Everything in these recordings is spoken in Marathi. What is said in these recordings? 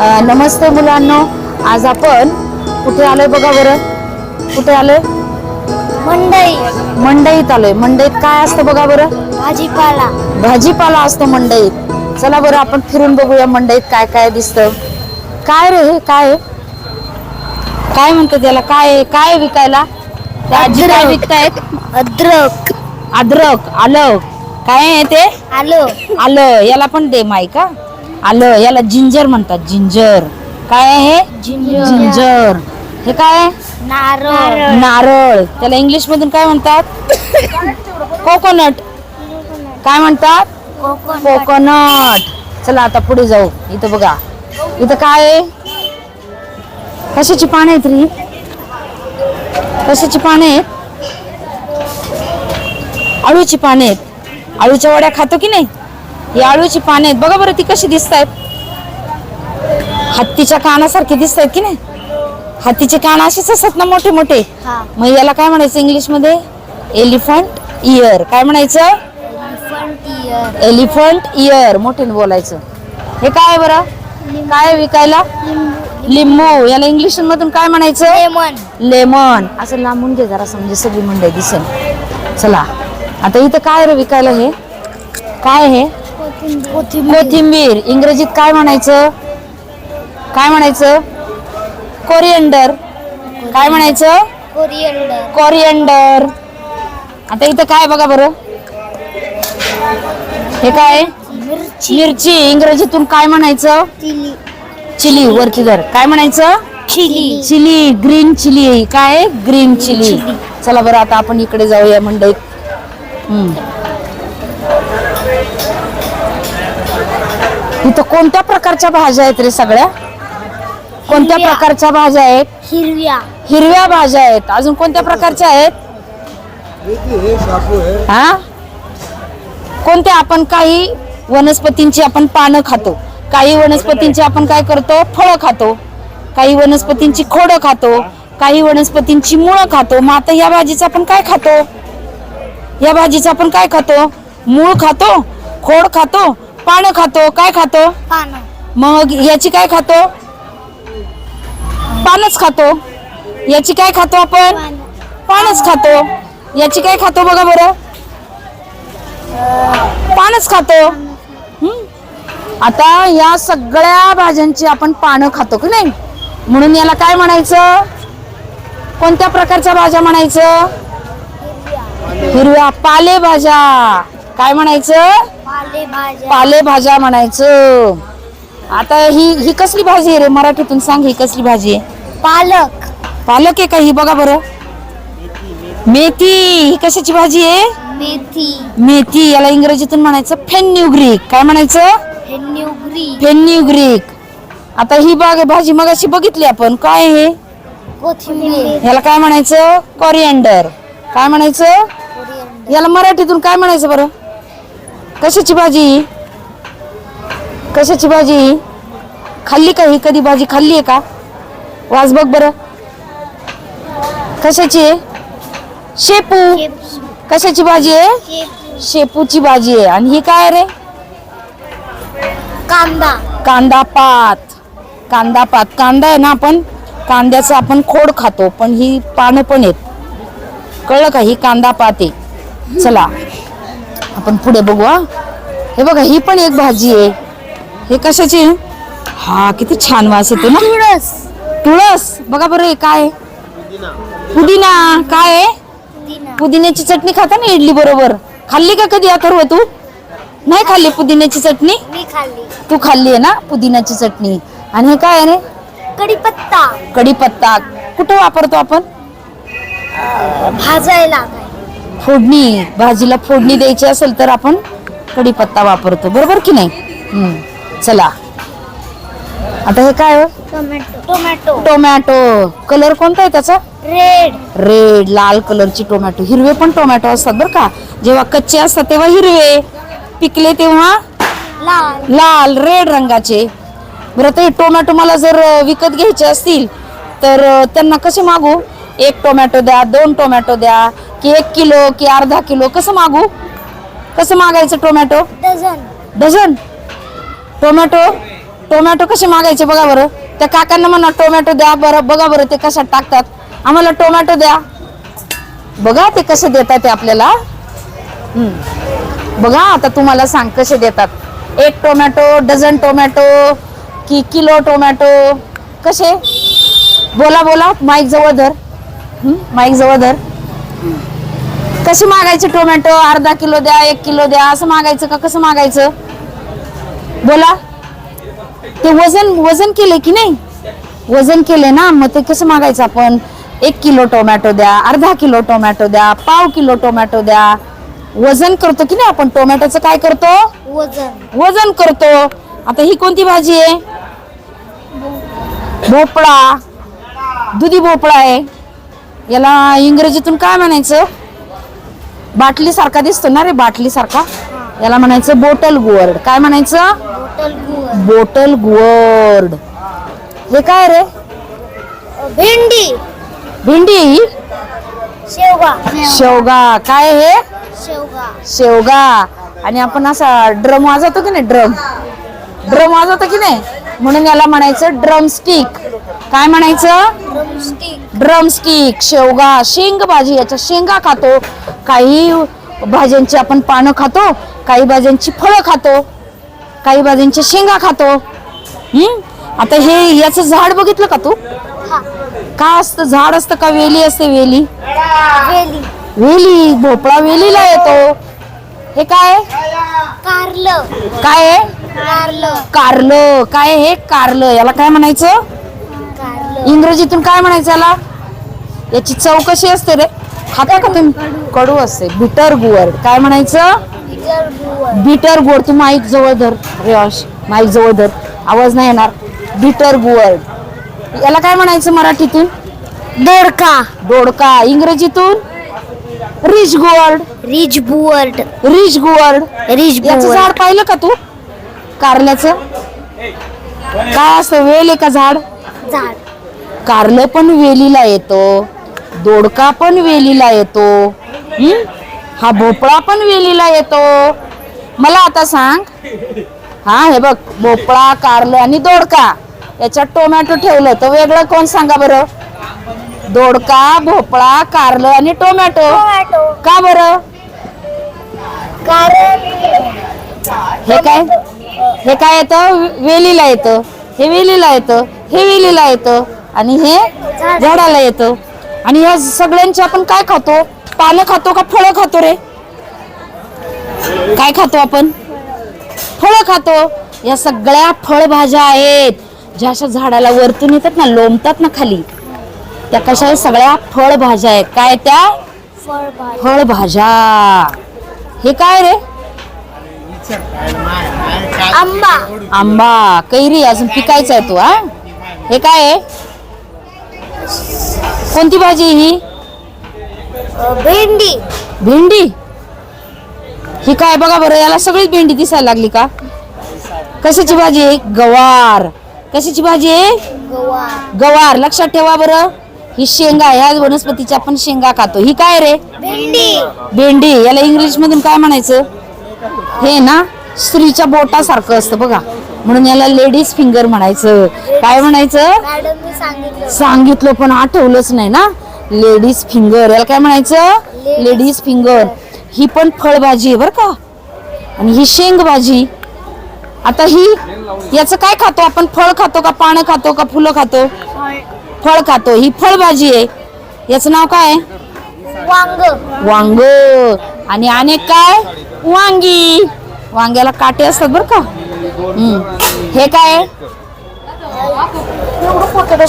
नमस्ते मुलांनो. आज आपण कुठे आलोय बघा बरं? कुठे आलोय? मंडई. मंडईत आलोय. मंडईत काय असतं बघा बरं? भाजीपाला. भाजीपाला असतो मंडईत. चला बरं आपण फिरून बघूया मंडईत काय काय दिसतं. काय रे हे? काय? काय म्हणतात त्याला? काय? काय विकायला? आजी काय विकतायत? अद्रक. अद्रक. आलं. काय आहे ते? आलो. आलं. याला पण दे माई का? आलं याला जिंजर म्हणतात जिंजर. काय आहे जिंजर. जिंजर. हे काय आहे? नारळ. नारळ. त्याला इंग्लिश मधून काय म्हणतात? कोकोनट. काय म्हणतात? कोकण कोकोनट. चला आता पुढे जाऊ. इथं बघा. इथं काय आहे? कशाची पाने आहेत री कशाची पाने आहेत? आळूची पाने आहेत. आळूच्या वड्या खातो की नाही? ही आळूची पाने आहेत. बघा बरं ती कशी दिसत आहेत हत्तीच्या कानासारखे दिसत आहेत की नाही? हत्तीचे कान असेच असतात ना मोठे मोठे मग याला काय म्हणायचं इंग्लिशमध्ये एलिफंट इयर काय म्हणायचं? एलिफंट इयर मोठ्याने बोलायचं. हे काय आहे बरं? काय विकायला? लिंबू. याला इंग्लिश मधून काय म्हणायचं? लेमन. लेमन. असं लांबून घे जरा म्हणजे सगळी मंडई दिसेल. चला. आता इथं काय रे विकायला हे? काय हे? कोथिंबीर. इंग्रजीत काय म्हणायचं? काय म्हणायचं? कोरिएंडर. काय म्हणायचं? Coriander coriander. आता इथं काय बघा बरं. हे काय मिरची. इंग्रजीतून काय म्हणायचं? चिली. वरची धर. काय म्हणायचं? चिली. चिली. Green chilli. काय ग्रीन चिली. चला. बरं आता आपण इकडे जाऊया मंडईत इथं कोणत्या प्रकारच्या भाज्या आहेत रे सगळ्या? कोणत्या हिरव्या. प्रकारच्या भाज्या आहेत? हिरव्या. हिरव्या भाज्या आहेत. अजून कोणत्या प्रकारच्या आहेत? हा? कोणत्या? आपण काही वनस्पतींची आपण पानं खातो. काही वनस्पतींची आपण काय करतो? फळं खातो. काही वनस्पतींची खोडं खातो. काही वनस्पतींची मुळं खातो. मग आता या भाजीचं आपण काय खातो? या भाजीचं आपण काय खातो? मूळ खातो? खोड खातो? पानं खातो काय खातो? पानं. मग याची काय खातो? पानच खातो. याची काय खातो आपण? पानं. पानच खातो. याची काय खातो बघा बरं. पानच खातो. हम्म. आता या सगळ्या भाज्यांची आपण पानं खातो की नाही? म्हणून याला काय म्हणायचं? कोणत्या प्रकारच्या भाज्या म्हणायचं? हिरव्या पालेभाज्या. काय म्हणायचं? पालेभाज्या. म्हणायचं. आता ही ही कसली भाजी आहे रे? मराठीतून सांग ही कसली भाजी आहे. पालक. पालक आहे का ही? बघा बरं. मेथी. ही कशाची भाजी आहे? मेथी. मेथी. याला इंग्रजीतून म्हणायचं फेन्यूग्रीक काय म्हणायचं? हेन्युग्री फेन्यूग्रीक आता ही बाग भाजी मगाशी बघितली आपण. काय आहे? हे कोथिंबीर. याला काय म्हणायचं? कोरिएंडर काय म्हणायचं? याला मराठीतून काय म्हणायचं बरं? कशाची भाजी? कशाची भाजी? खाल्ली का ही? कधी भाजी खाल्ली आहे का? वाज बघ बरं. कशाची? आहे शेपू. कशाची भाजी आहे? शेपूची भाजी आहे. आणि ही काय रे? कांदा. कांदा पात. कांदा पात. कांदा आहे ना आपण कांद्याचं आपण खोड खातो पण ही पानं पण आहेत. कळलं का? ही कांदा पात आहे. चला. आपण पुढे बघू हा. हे बघा ही पण एक भाजी आहे. हे कशाची? हा किती छान वास येतो ना. तुळस. तुळस? बघा बरं हे काय? पुदिना. काय आहे? पुदिन्याची चटणी खाता ना इडली बरोबर? खाल्ली का कधी अथर्व तू? नाही खाल्ली पुदिन्याची चटणी? तू खाल्ली आहे ना पुदिन्याची चटणी. आणि हे काय आहे रे? कढीपत्ता. कढीपत्ता. कुठं वापरतो आपण? भाजायला फोडणी भाजीला फोडणी द्यायची असेल तर आपण कढीपत्ता वापरतो. बरोबर की नाही? हम्म. चला. आता हे काय हो? टोमॅटो. टोमॅटो. टोमॅटो कलर कोणता आहे त्याचा? रेड. रेड. लाल कलरची टोमॅटो. हिरवे पण टोमॅटो असतात बरं का? जेव्हा कच्चे असतात तेव्हा हिरवे. पिकले तेव्हा? लाल. लाल. रेड रंगाचे. बरं ते टोमॅटो मला जर अ, विकत घ्यायचे असतील तर अ, त्यांना कसे मागू? एक टोमॅटो द्या दोन टोमॅटो द्या की एक किलो की अर्धा किलो कसं मागू? कसं मागायचं tomato? Dozen. Dozen? Tomato? Tomato कसे मागायचे बघा बरं. त्या काकांना म्हणा टोमॅटो द्या बरं बघा बरं ते कशात टाकतात. आम्हाला टोमॅटो द्या. बघा ते कसे देतात ते आपल्याला. हम्म. बघा आता तुम्हाला सांग कसे देतात. एक टोमॅटो डझन टोमॅटो की किलो टोमॅटो? कसे? बोला बोला माईक जवळ धर. माईक जवळ धर. कसे मागायचे टोमॅटो? अर्धा किलो द्या एक किलो द्या असं मागायचं का? कसं मागायचं? बोला. ते वजन वजन केले की नाही? वजन केले ना मग ते कसं मागायचं आपण? एक किलो टोमॅटो द्या अर्धा किलो टोमॅटो द्या पाव किलो टोमॅटो द्या. वजन करतो की नाही आपण? टोमॅटोचं काय करतो? वजन. वजन करतो. आता ही कोणती भाजी आहे? भोपळा. दुधी भोपळा आहे. याला इंग्रजीतून काय म्हणायचं? बाटली सारखा दिसतो ना रे बाटली सारखा याला म्हणायचं बोटल गोवर्ड काय म्हणायचं? बॉटल गोवर्ड हे काय रे? भेंडी. भेंडी? शेवगा. शेवगा. काय हे? शेवगा. शेवगा. आणि आपण असा ड्रम वाजवतो की नाही? ड्रम. ड्रम वाजवतो की नाही? म्हणून याला म्हणायचं ड्रम स्टिक काय म्हणायचं? ड्रमस्टिक. ड्रम स्टिक शेवगा शेंग भाजी. याच्या शेंगा खातो. काही भाज्यांची आपण पानं खातो काही भाज्यांची फळं खातो काही भाज्यांची शेंगा खातो. हम्म आता हे याचं झाड बघितलं का तू? काय असतं? झाड असतं का वेली असते वेली? वेली. वेली. भोपळा वेलीला येतो. हे काय? कारलं. काय आहे कारलं. कारलं. काय हे? कारलं. याला काय म्हणायचं? कारलं. इंग्रजीतून काय म्हणायचं याला? याची चव कशी असते रे. खाता का तुम्ही? कडू असते. बिटर गुवर्ड काय म्हणायचं? बिटर गोड तू माईक जवळ धर. रेवाश माईक जवळ धर. आवाज नाही येणार. बिटर गुवर्ड याला काय म्हणायचं मराठीतून? दोडका. दोडका. इंग्रजीतून? Ridge gourd. Ridge gourd. Ridge gourd. Ridge याचं झाड पाहिलं का तू? कारल्याचं. काय असतं वेल आहे का झाड? झाड. कारलं पण वेलीला येतो. दोडका पण वेलीला येतो. हं? हा भोपळा पण वेलीला येतो. मला आता सांग. हा हे बघ भोपळा कारलं आणि दोडका. याच्यात टोमॅटो ठेवलं तर वेगळं कोण सांगा बरं? दोडका भोपळा कारलं आणि टोमॅटो. टोमॅटो. का बरं? कारण हे काय? हे काय येतं? वेलीला येतं. हे वेलीला येतं. हे वेलीला येतं. आणि हे झाडाला. येतं. आणि या सगळ्यांची आपण काय खातो? पानं खातो का फळं खातो रे? काय खातो आपण? फळं खातो. या सगळ्या फळभाज्या आहेत. ज्या अशा झाडाला वरतून येतात ना लोंबतात ना खाली. त्या कशा आहेत? सगळ्या फळभाज्या आहेत. काय त्या? फळभाजी फळभाज्या. हे काय रे? आंबा. आंबा. कैरी अजून पिकायचा आहे तू हा? हे काय आहे? कोणती भाजी आहे ही? भेंडी. भेंडी? ही काय बघा बरं याला सगळीच भेंडी दिसायला लागली का? कशाची भाजी आहे? गवार. कशाची भाजी आहे? गवार. गवार. लक्षात ठेवा बरं. ही शेंगा ह्या वनस्पतीची आपण शेंगा खातो. ही काय रे? भेंडी. भेंडी. याला इंग्लिश मधून काय म्हणायचं? हे ना स्त्रीच्या बोटासारखं असतं बघा. म्हणून याला लेडीज फिंगर म्हणायचं. काय म्हणायचं? मॅडम मी सांगितलं. सांगितलं पण आठवलंच नाही ना? Ladies finger. याला काय म्हणायचं? Ladies finger. ही पण फळभाजी आहे बरं का? आणि ही शेंग भाजी आता ही याचं काय खातो आपण? फळ खातो का पानं खातो का फुलं खातो? फळ खातो. ही फळभाजी आहे. याचं नाव काय? आहे वांग. वांग. आणि अनेक काय? वांगी. वांग्याला काटे असतात बर का? हम्म. हे काय?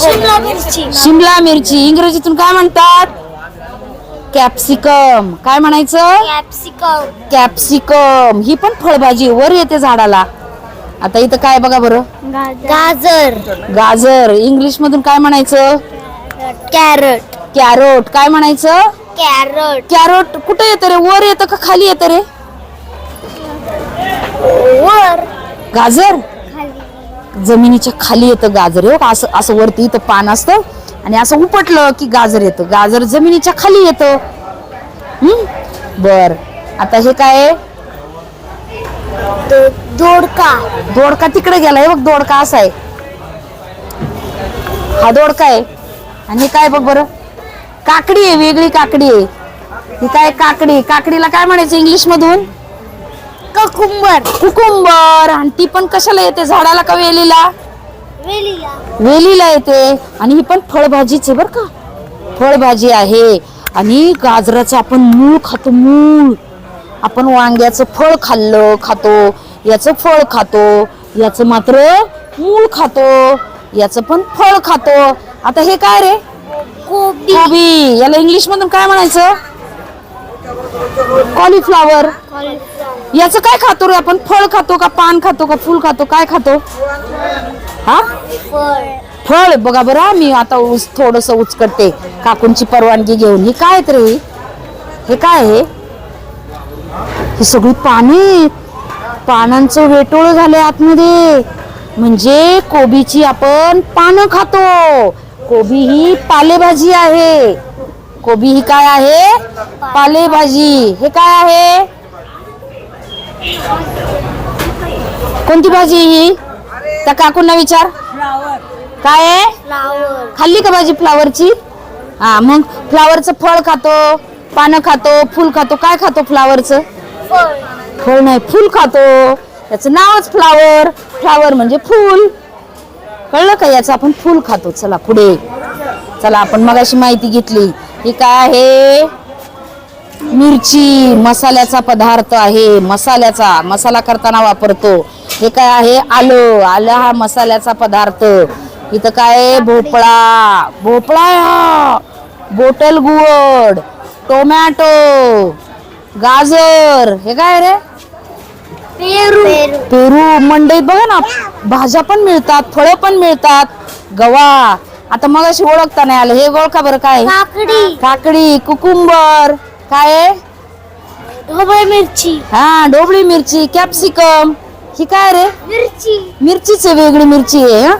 शिमला मिरची. शिमला मिरची. इंग्रजीतून काय म्हणतात? कॅप्सिकम. काय म्हणायचं? कॅप्सिकम. कॅप्सिकम. ही पण फळभाजी वर येते झाडाला. आता इथं काय बघा बरं? गाजर. गाजर. इंग्लिश मधून काय म्हणायचं? कॅरट. कॅरोट. काय म्हणायचं? कॅरट. कॅरोट कुठं येतं रे? वर येतं का खाली येतं रे? वर. गाजर? जमिनीच्या खाली येतं गाजर. हो का असं असं वरती इथं पान असतं. आणि असं उपटलं की गाजर येतं. गाजर जमिनीच्या खाली येतं. हम्म? बर. आता हे काय आहे? दोडका. दोडका तिकडे गेला. हे बघ दोडका असा आहे. हा दोडका आहे. आणि काय बघ बरं? काकडी आहे वेगळी काकडी आहे. ही काय काकडी? काकडीला काय म्हणायचं इंग्लिश मधून ककुंबर. कुकुंबर. आणि ती पण कशाला येते? झाडाला का वेलीला? वेलीला. वेलीला येते. आणि ही पण फळभाजीच आहे बर का. फळभाजी आहे. आणि गाजराचं आपण मूळ खातो मूळ. आपण वांग्याचं फळ खाल्लं खातो. याचं फळ खातो याचं मात्र मूळ खातो याचं पण फळ खातो. आता हे काय रे? कोबी. कोबी. याला इंग्लिश मधून काय म्हणायचं? कॉलीफ्लावर. याचं काय खातो रे आपण? फळ खातो का पान खातो का फुल खातो? काय खातो? हा? फळ. बघा बरं मी आता थोडस उचकटते काकूंची परवानगी घेऊन. ही काय रे? हे? काय आहे ही सगळी पाने. पानांचं वेटोळ झालंय आतमध्ये. म्हणजे कोबीची आपण पानं खातो. कोबी ही पालेभाजी आहे. कोबी ही काय आहे? पालेभाजी. हे काय आहे? कोणती भाजी ही? त्या काकूंना विचार. काय आहे? खाल्ली का भाजी फ्लावरची? हा मग फ्लावरचं फळ खातो पानं खातो फुल खातो. काय खातो फ्लावरचं? फळ नाही फुल खातो. त्याचं नावच फ्लावर फ्लावर म्हणजे फुल. कळलं का याचं? आपण फुल खातो. चला पुढे. चला आपण मगाशी माहिती घेतली. ही काय आहे? मिरची मसाल्याचा पदार्थ आहे. मसाल्याचा. मसाला करताना वापरतो. हे काय आहे? आलं. आलं हा मसाल्याचा पदार्थ. इथं काय आहे? भोपळा. भोपळा हा. बोटल गुवड टोमॅटो गाजर. हे काय रे? पेरू. पेरू. मंडईत बघा ना भाज्या पण मिळतात फळं पण मिळतात. गवा आता मग अशी ओळखता नाही आलं. हे ओळखा बरं काय? काकडी. काकडी कुकुंबर. काय? ढोबळ मिरची. हा डोबळी मिरची कॅप्सिकम ही काय रे? मिरची. मिरचीच वेगळी मिरची आहे हा?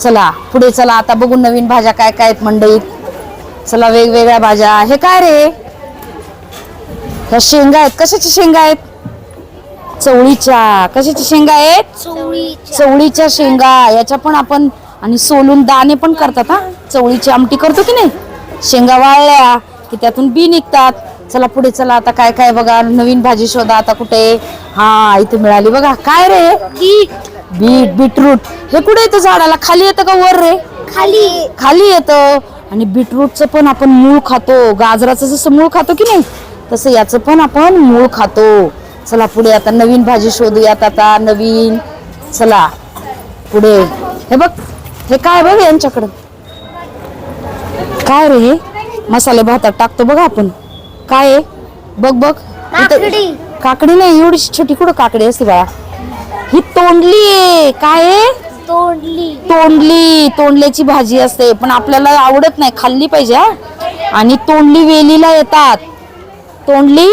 चला पुढे चला आता बघू नवीन भाज्या काय काय मंडईत. चला वेगवेगळ्या भाज्या. हे काय रे? ह्या शेंगा आहेत. कशाची शेंगा आहेत? चवळीच्या. कशाची शेंगा आहेत? चवळीच्या. चवळीच्या शेंगा. याच्या पण आपण आणि सोलून दाणे पण करतात हा? चवळीची आमटी करतो की नाही? शेंगा वाळल्या की त्यातून बी निघतात. चला पुढे चला आता काय काय बघा. नवीन भाजी शोधा आता कुठे? हा इथे मिळाली बघा. काय रे? बीट. Bit beetroot. हे कुठे येतं झाडाला? खाली येतं का वर रे? खाली. खाली येतं. आणि बीटरूटचं पण आपण मूळ खातो. गाजराचं जसं मूळ खातो की नाही तसं याचं पण आपण मूळ खातो. चला पुढे आता नवीन भाजी शोधूयात आता नवीन. चला पुढे. हे बघ हे काय बघ यांच्याकडं? काय रे हे? मसाले भातात टाकतो बघा आपण. काय आहे बघ बघ. इथं- काकडी. काकडी नाही एवढीशी छोटी कुठं काकडी असते बाळा? ही तोंडली आहे. काय आहे तोंडली. तोंडली. तोंडल्याची भाजी असते. पण आपल्याला आवडत नाही. खाल्ली पाहिजे हा. आणि तोंडली वेलीला येतात. तोंडली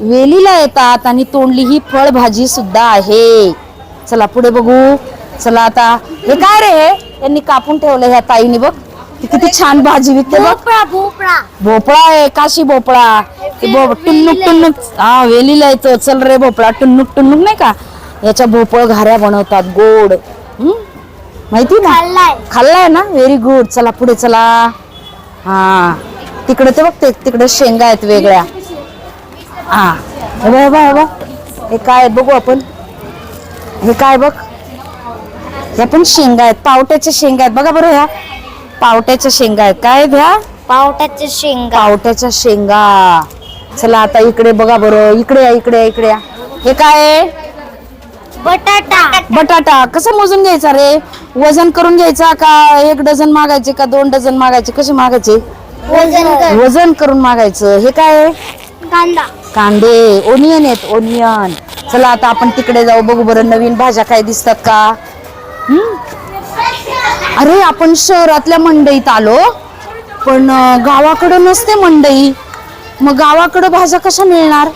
वेलीला येतात आणि तोंडली ही फळभाजी सुद्धा आहे. चला पुढे बघू. चला आता हे काय रे? हे त्यांनी कापून ठेवलं ह्या ताईने बघ. ती किती छान भाजी विकते बघ. भोपळा भोपळा. भोपळा आहे काशी भोपळा. ते टुन्नुक टुन्नुक. हा वेलीला येतो. चल रे भोपळा टुन्नुक टुन्नुक नाही का? याच्या भोपळ घाऱ्या बनवतात गोड. हम्म? माहिती ना? खाल्लाय. खाल्लाय ना? व्हेरी गुड चला पुढे चला. हा. तिकडे ते बघते तिकडे शेंगा आहेत वेगळ्या. हा. हे बघ, हे बघ, हे बघ. हे काय आहेत बघू आपण. हे काय बघ? हे पण शेंगा आहेत. पावट्याच्या शेंगा आहेत. बघा बरं ह्या. पावट्याच्या शेंगा आहेत. काय आहेत ह्या? पावट्याचे शेंगा. पावट्याच्या शेंगा. चला आता इकडे बघा बरं. इकडे या इकडे या इकडे या. हे काय आहे? बटाटा. बटाटा. कसं मोजून घ्यायचा रे? वजन करून घ्यायचा का एक डझन मागायचे का दोन डझन मागायचे? कसे मागायचे? वजन कर. वजन करून मागायचं. हे काय आहे? कांदा. कांदे ओनियन आहेत ओनियन. चला आता आपण तिकडे जाऊ बघू बरं नवीन भाज्या काय दिसतात का? हम्म? अरे आपण शहरातल्या मंडईत आलो पण गावाकडं नसते मंडई. मग गावाकडं भाज्या कशा मिळणार?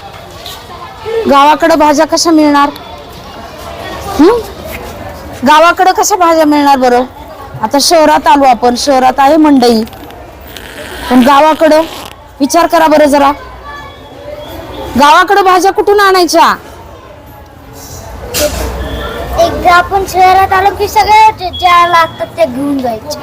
गावाकडं भाज्या कशा मिळणार? हम्म? गावाकडं कशा भाज्या मिळणार बरं? आता शहरात आलो आपण शहरात आहे मंडई. पण गावाकडं? विचार करा बरं जरा. गावाकडे भाज्या कुठून आणायच्या? एकदा आपण शहरात आलो की सगळे जे- ज्या लागतात ते घेऊन जायचे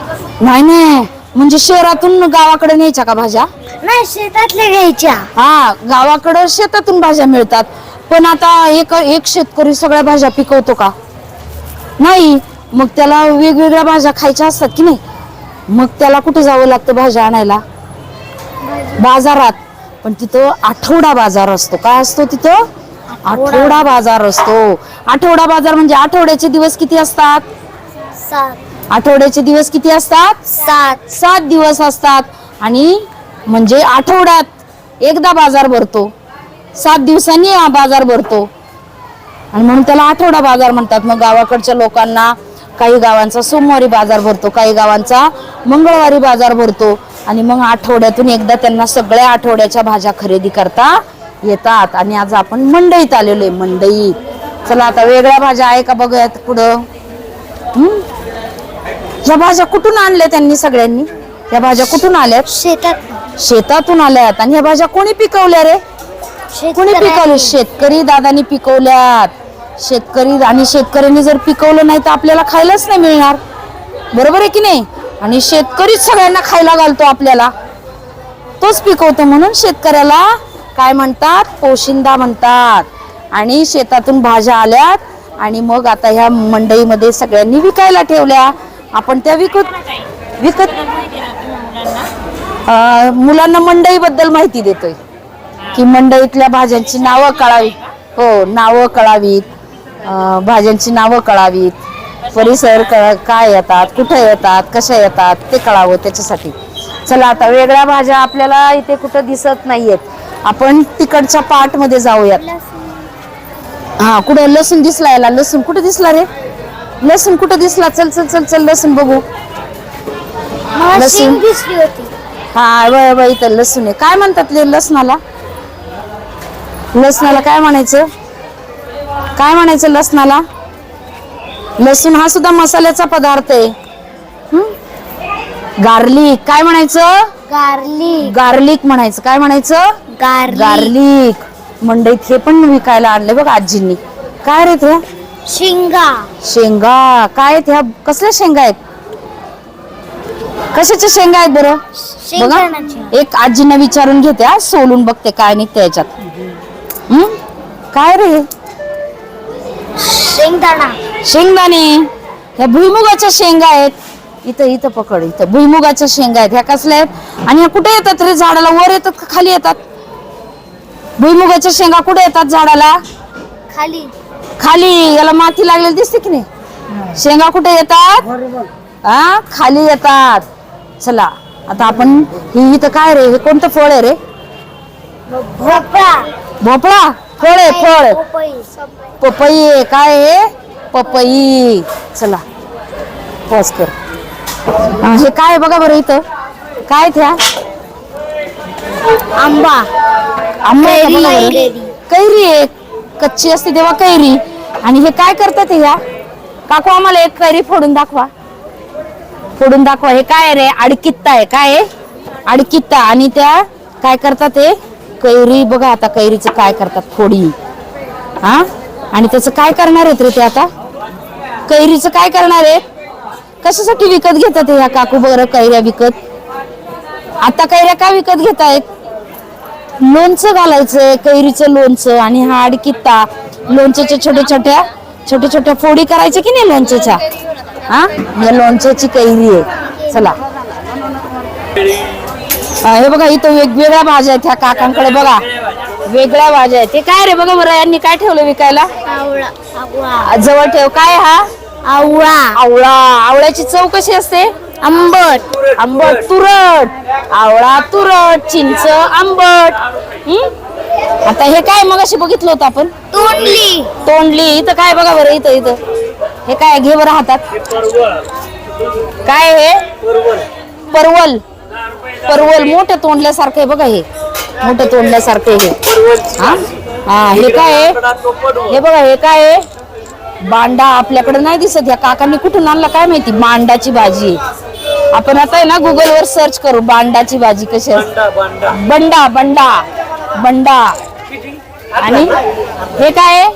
नाही नाही. म्हणजे शहरातून गावाकडे न्यायच्या का भाज्या? नाही शेतातल्या घ्यायच्या. हा गावाकडं शेतातून भाज्या मिळतात. पण आता एक एक शेतकरी सगळ्या भाज्या पिकवतो का? नाही. मग त्याला वेगवेगळ्या भाज्या खायच्या असतात की नाही? मग त्याला कुठे जावं लागतं भाज्या आणायला? बाजारात. पण तिथं आठवडा बाजार असतो. काय असतो तिथं? आठवडा. बाजार असतो. आठवडा बाजार म्हणजे आठवड्याचे दिवस किती असतात? सात. आठवड्याचे दिवस किती असतात? सात. सात दिवस असतात. आणि म्हणजे आठवड्यात एकदा बाजार भरतो. सात दिवसांनी हा बाजार भरतो. आणि म्हणून त्याला आठवडा बाजार म्हणतात. मग गावाकडच्या लोकांना काही गावांचा सोमवारी बाजार भरतो. काही गावांचा मंगळवारी बाजार भरतो. आणि मग आठवड्यातून एकदा त्यांना सगळ्या आठवड्याच्या भाज्या खरेदी करता येतात. आणि आज आपण मंडईत आलेलो आहे मंडईत चला आता वेगळ्या भाज्या आहे का बघूयात पुढं? ह्या भाज्या कुठून आणल्या त्यांनी सगळ्यांनी? या भाज्या कुठून आल्यात? शेतात. शेतातून आल्यात. आणि ह्या भाज्या कोणी पिकवल्या रे? कोणी पिकवले शेतकरी दादानी पिकवल्यात. शेतकरी आणि शेतकऱ्यांनी जर पिकवलं नाही तर आपल्याला खायलाच नाही मिळणार. बरोबर आहे की नाही? आणि शेतकरीच सगळ्यांना खायला घालतो आपल्याला. तोच पिकवतो म्हणून शेतकऱ्याला काय म्हणतात? पोशिंदा म्हणतात. आणि शेतातून भाज्या आल्यात आणि मग आता ह्या मंडईमध्ये सगळ्यांनी विकायला ठेवल्या. आपण त्या विकत विकत मुलांना मंडईबद्दल माहिती देतोय. की मंडईतल्या भाज्यांची नावं कळावी हो नावं कळावीत. भाज्यांची नावं कळावीत. परिसर काय येतात कुठे येतात कशा येतात ते कळावं त्याच्यासाठी. चला आता वेगळ्या भाज्या आपल्याला इथे कुठं दिसत नाहीयेत. आपण तिकडच्या पार्टमध्ये जाऊयात. हा कुठं लसूण दिसला याला? लसूण कुठं दिसला रे? लसूण कुठं दिसला? चल चल चल चल लसूण बघू. लसूण. शेंग दिसली होती. हा वय वय इथं लसूण आहे. काय म्हणतात लसणाला? लसणाला काय म्हणायचं? काय म्हणायचं लसणाला? लसूण हा सुद्धा मसाल्याचा पदार्थ आहे. गार्लिक. काय म्हणायचं? गार्लिक. गार्लिक म्हणायचं. काय म्हणायचं? गार्लिक. गार्लिक. मंडईत हे पण विकायला आणले बघ आजींनी. काय रे त्या शिंगा. शेंगा. काय ह्या? कसल्या शेंगा आहेत? कशाच्या शेंगा आहेत बरं? बघा. एक आजींना विचारून घेते हा, सोलून बघते काय निघते याच्यात हम्म? काय रे शेंगदाणा. शेंगदाणे. ह्या भुईमुगाच्या शेंगा आहेत. इथं इथं पकड इथं. भुईमुगाच्या शेंगा आहेत. ह्या कसल्या आहेत? आणि ह्या कुठे येतात रे झाडाला? वर येतात का खाली येतात? भुईमुगाच्या शेंगा कुठे येतात झाडाला? खाली. खाली. याला माती लागलेली दिसते की नाही? शेंगा कुठे येतात? हा खाली येतात. चला आता आपण ही इथं काय रे? हे कोणतं फळ आहे रे? भोपळा. भोपळा? फळ आहे फळ. पपई काय आहे पपई. चला पॉज कर. हा, काय बघा बरं इथं? काय त्या आंबा. आंबा आहे का कैरी, बघा बरं. कैरी. कैरी आहे. कच्ची असते तेव्हा कैरी. आणि हे काय करतात ह्या काकू आम्हाला एक कैरी फोडून दाखवा. फोडून दाखवा. हे काय रे? अडकित्ता आहे. काय आहे? अडकित्ता. आणि त्या काय करतात हे कैरी. बघा आता कैरीचं काय करतात फोडी. हा आणि त्याचं काय करणार आहेत रे ते आता? कैरीचं काय करणार आहेत? कशासाठी विकत घेतात ह्या काकू बरं कैऱ्या विकत? आता कैऱ्या का विकत घेत आहेत लोणचं घालायचं कैरीचं लोणचं आणि हाड कित्ता लोणच्याच्या छोट्या छोट्या छोट्या छोट्या फोडी करायच्या की नाही लोणच्याच्या? हा? या लोणच्याची कैरी आहे. चला. हा, हे बघा इथं वेगवेगळ्या भाज्या आहेत ह्या काकांकडे बघा. वेगळ्या भाज्या आहेत हे काय रे बघा बरं यांनी काय ठेवलं विकायला? आवळा. आवळा. आ, जवळ ठेव. काय हा? आवळा. आवळा. आवळ्याची चव कशी असते? आंबट. आंबट तुरट. आवळा तुरट. चिंच आंबट. हं? आता हे काय मग अशी बघितलं होतं आपण? तोंडली. तोंडली. इथं काय बघा बरं इथं इथं. हे काय घे बरं हातात. काय हे? परवल. परवल मोठं तोंडल्यासारखं आहे बघा हे. मोठं तोंडल्यासारखं आहे हे. हा? हा हे काय आहे? हे बघा हे काय आहे? बांडा आपल्याकडे नाही दिसत. या काकांनी कुठून आणला काय माहिती? बांडाची भाजी. आपण आता आहे ना गुगल वर सर्च करू बांडाची भाजी कशी असते बंडा बंडा. बंडा आणि हे काय आहे?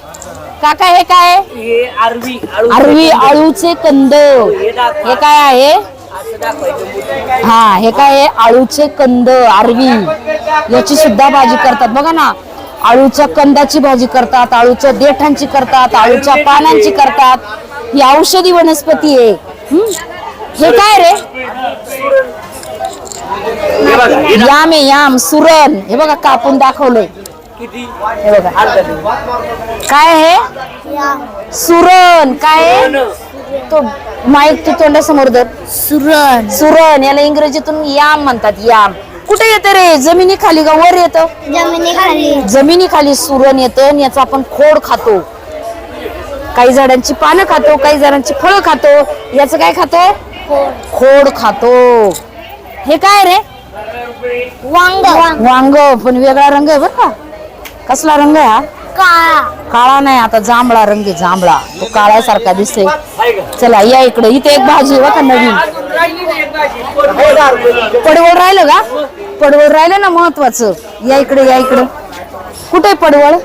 काका हे काय अरवी आळूचे कंद. हे काय आहे? हा हे काय आहे? आळूचे कंद आरवी. याची सुद्धा भाजी करतात. बघा ना आळूच्या कंदाची भाजी करतात आळूच्या देठांची करतात आळूच्या पानांची करतात. ही औषधी वनस्पती आहे? हे काय रे? हे हे याम आहे याम. सुरण. हे बघा कापून दाखवलंय. किती? हे बघा. काय आहे? या सुरण. काय तो माईक तू तोंडासमोर धर. सुरण. सुरण याला इंग्रजीतून याम म्हणतात याम. कुठे येतं रे? जमिनी खाली का वर येतं? जमिनीखाली जमिनी खाली सुरण येतं आणि याचा आपण खोड खातो. काही झाडांची पानं खातो काही झाडांची फळं खातो. याचं काय खातो खोड खातो. हे काय रे? वांग. वांग पण वेगळा रंग आहे बरं का? कसला रंग आहे हा? काळा. काळा नाही आता जांभळा रंग आहे जांभळा. तो काळ्यासारखा दिसतोय? चला या इकडे. इथे एक भाजी आहे बघा नवीन. पडवळ राहिलं का? पडवळ राहिलं ना महत्वाचं. या इकडे या इकडे. कुठे पडवळ.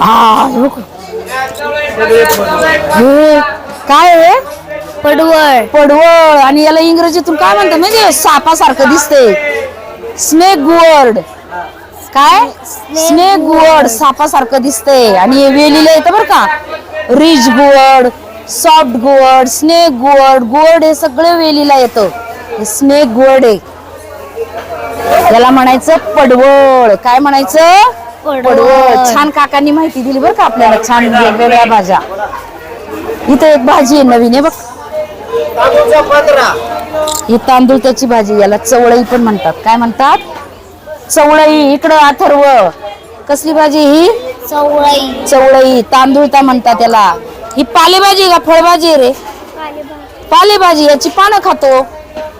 हा काय आहे पडवळ. पडवळ. आणि याला इंग्रजीतून काय म्हणतात? म्हणजे सापासारखं दिसते स्नेक गुवर्ड काय? स्नेक गुवर्ड सापासारखं दिसते आणि हे वेलीला येतं बरं का? Ridge gourd soft gourd snake gourd gourd हे सगळं वेलीला येतं. हे स्नेक गुवर्ड आहे. याला म्हणायचं पडवळ. काय म्हणायचं? पडवळ. छान काकांनी माहिती दिली बरं का आपल्याला. छान वेगवेगळ्या भाज्या. इथे एक भाजी आहे नवीन. आहे बघ. ही तांदूळ त्याची भाजी याला चवळई पण म्हणतात. काय म्हणतात? चवळई इकडं अथर्व. कसली भाजी ही? चवळी चवळई तांदूळता म्हणतात त्याला. ही पालेभाजी का फळभाजी आहे रे पालेभाजी याची पानं खातो.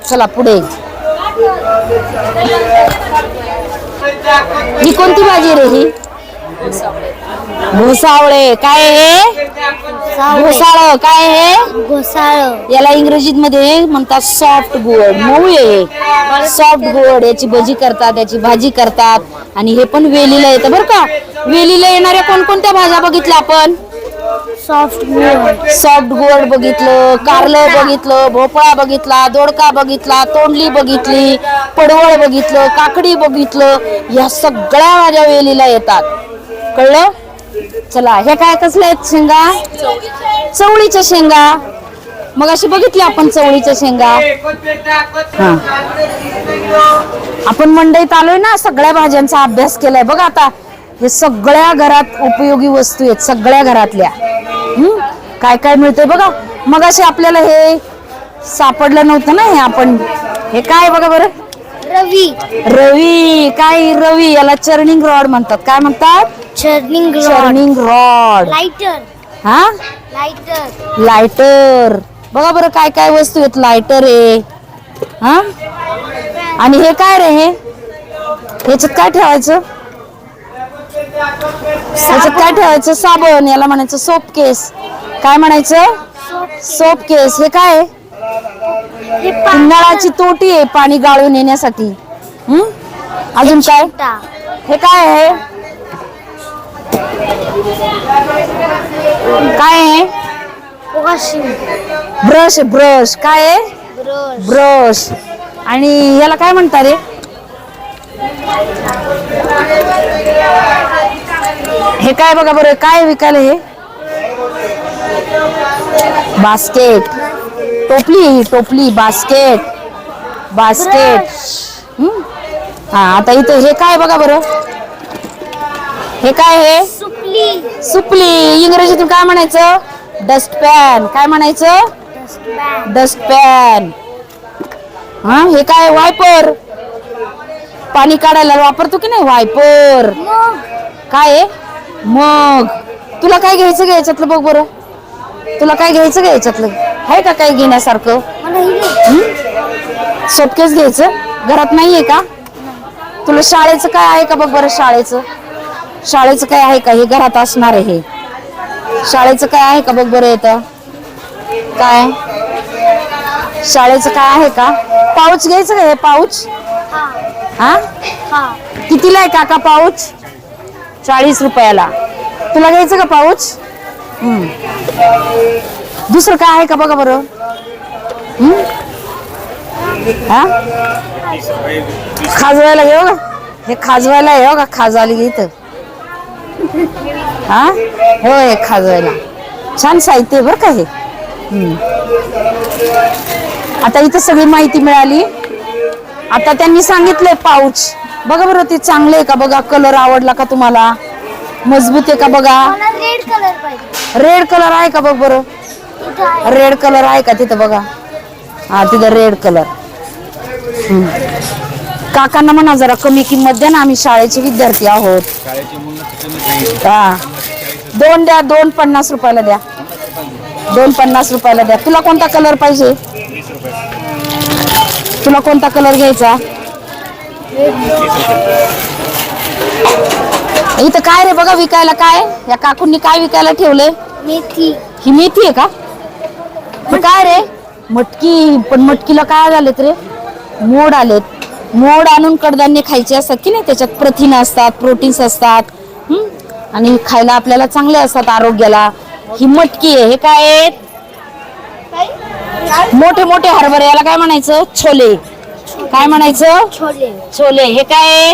चला पुढे. ही कोणती भाजी रे ही? भुसावळे काय हे? भुसाळ काय हे? घोसाळ याला इंग्रजीत मध्ये म्हणतात सॉफ्ट गोड. मऊ आहे सॉफ्ट गोड याची भजी करतात याची भाजी करतात. आणि हे पण वेलीला येतं बरं का? वेलीला येणाऱ्या कोणकोणत्या भाज्या बघितल्या आपण? सॉफ्ट सॉफ्ट गोड बघितलं कारलं बघितलं भोपळा बघितला दोडका बघितला तोंडली बघितली पडवळ बघितलं काकडी बघितलं या सगळ्या भाज्या वेलीला येतात. कळलं? चला हे काय कसले आहेत शेंगा? चवळीच्या शेंगा. मग अशी बघितली आपण चवळीच्या शेंगा. हा. आपण मंडईत आलोय ना सगळ्या भाज्यांचा अभ्यास केलाय. बघ आता हे सगळ्या घरात उपयोगी वस्तू आहेत सगळ्या घरातल्या. हम्म? काय काय मिळतंय बघा. मग असे आपल्याला हे सापडलं नव्हतं ना हे आपण. हे काय बघा बरं? रवी. रवी काय रवी? याला चर्निंग रॉड म्हणतात. काय म्हणतात? चर्निंग चर्निंग रॉड लाइटर हा? लाइटर लायटर बघा बरं काय काय वस्तू आहेत. लायटर आहे. हा? आणि हे काय रे हे? ह्याच्यात काय ठेवायचं? ह्याच्यात काय ठेवायचं? साबण. याला म्हणायचं सोप केस काय म्हणायचं? सोप केस हे काय आहे? नळाची तोटी आहे पाणी गाळून येण्यासाठी. हम्म? अजून काय? हे काय आहे? काय आहे? Brush brush. काय आहे? ब्रश. ब्रश. आणि याला काय म्हणतात रे? हे काय बघा बरं काय विकायला हे? बास्केट. टोपली टोपली बास्केट बास्केट? हा आता इथे हे काय बघा बरं. हे काय हे? सुपली. सुपली. इंग्रजीतून काय म्हणायचं? डस्टपॅन. काय म्हणायचं? डस्टबॅग डस्टपॅन. हा हे काय वायपर? पाणी काढायला वापरतो की नाही वायपर? काय आहे मग. तुला काय घ्यायचं का याच्यातलं बघ बरं. तुला काय घ्यायचं का याच्यातलं? आहे का काही घेण्यासारखं? मला सोपकेच घ्यायचं? घरात नाहीये का? तुला शाळेचं काय आहे का बघ बरं शाळेचं? शाळेचं काय आहे का? हे घरात असणार आहे हे. शाळेचं काय आहे का बघ बरं येतं काय? शाळेचं काय आहे का? पाऊच घ्यायचं का हे पाऊच? हा. हा? कितीला आहे काका पाऊच? चाळीस रुपयाला. तुला घ्यायचं का पाऊच? हम्म. दुसरं काय आहे का बघा बरं? हा? खाजवायला घेऊ का? हे खाजवायला आहे हो का? खाजवायला घे इथं. हा? होय खाजवायला. छान साहित्य आहे बरं का हे. आता इथं सगळी माहिती मिळाली. आता त्यांनी सांगितलंय पाऊच. बघा बरं ते चांगलं आहे का बघा? कलर आवडला का तुम्हाला? मजबूत आहे का बघा? रेड कलर पाहिजे. रेड कलर आहे का बघ बरं? रेड कलर आहे का तिथं बघा? हा तिथं रेड कलर काकांना म्हणा जरा कमी किंमत द्या ना आम्ही शाळेचे विद्यार्थी आहोत. हा. दोन द्या दोन पन्नास रुपयाला द्या. दोन पन्नास रुपयाला द्या. तुला कोणता कलर पाहिजे? तुला कोणता कलर घ्यायचा? इथं काय रे बघा विकायला काय? या काकूंनी काय विकायला ठेवलंय? मेथी. ही मेथी आहे का? काय रे? मटकी पण मटकीला काय झालेत रे? मोड आलेत. मोड आणून कडधान्य खायचे असतात की नाही? त्याच्यात प्रथिन असतात प्रोटीन्स असतात. हम्म? आणि खायला आपल्याला चांगले असतात आरोग्याला. ही मटकी आहे हे काय आहेत? मोठे मोठे हरभरे याला काय म्हणायचं? छोले. काय म्हणायचं? छोले. छोले. हे काय?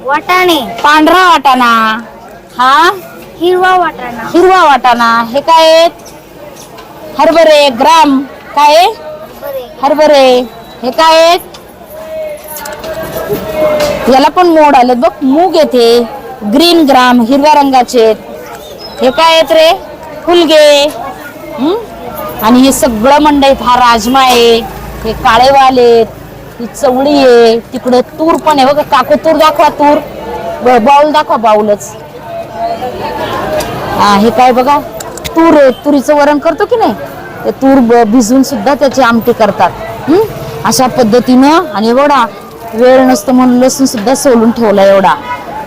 वाटाणे. पांढरा वाटाणा. हा? हिरवा वाटाणा. हिरवा वाटाणा. हे काय आहेत? हरभरे ग्राम. काय हरभरे. हे काय आहेत? याला पण मोड आलेत बघ. मूग येते. ग्रीन ग्राम हिरव्या रंगाचे हे काय आहेत रे? फुलगे? आणि हे सगळं मंडईत हा राजमा आहे. हे काळेवाल आहेत. ही चवळी आहे. तिकडं तूर पण आहे. बघा काकू तूर दाखवा तूर. बाऊल दाखवा बाऊलच. हा हे काय बघा? तूर आहे तुरीचं वरण करतो की नाही? ते तूर भिजवून सुद्धा त्याची आमटी करतात? अशा पद्धतीनं आणि एवढा वेळ नसतो म्हणून लसूण सुद्धा सोलून ठेवला एवढा.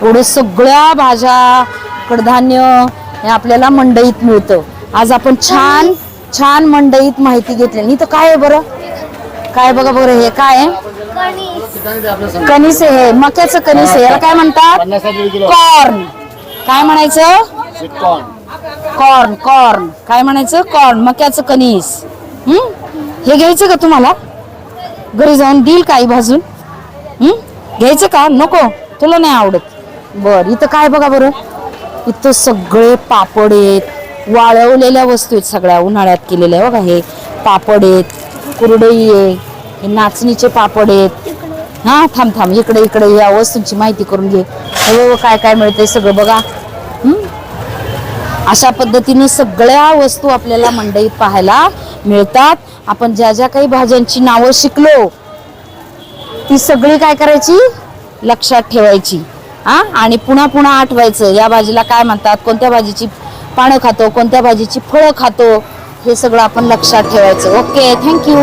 एवढं सगळ्या भाज्या कडधान्य हे आपल्याला मंडईत मिळतं. आज आपण छान छान मंडईत माहिती घेतली. इथं काय आहे बरं? काय बघा बरं हे काय आहे? कणीस हे. मक्याचं कणीस आहे. याला काय म्हणतात? कॉर्न. काय म्हणायचं? Corn corn. काय म्हणायचं? कॉर्न मक्याचं कणीस. हं? हे घ्यायचं का तुम्हाला? घरी जाऊन देईल काही भाजून? हं? घ्यायचं का? नको. तुला नाही आवडत. बर इथं काय बघा बरं. इथं सगळे पापड आहेत. वाळवलेल्या वस्तू आहेत सगळ्या. उन्हाळ्यात केलेल्या बघा हे. पापड आहेत. कुरडई आहे. हे नाचणीचे पापड आहेत. हा थांब थांब. इकडे इकडे या वस्तूंची माहिती करून घे. हे बघ काय काय मिळतंय सगळं बघा. अशा पद्धतीने सगळ्या वस्तू आपल्याला मंडईत पाहायला मिळतात. आपण ज्या ज्या काही भाज्यांची नावं शिकलो ती सगळी काय करायची? लक्षात ठेवायची. हा? आणि पुन्हा पुन्हा आठवायचं या भाजीला काय म्हणतात? कोणत्या भाजीची पानं खातो कोणत्या भाजीची फळं खातो? हे सगळं आपण लक्षात ठेवायचं. Okay thank you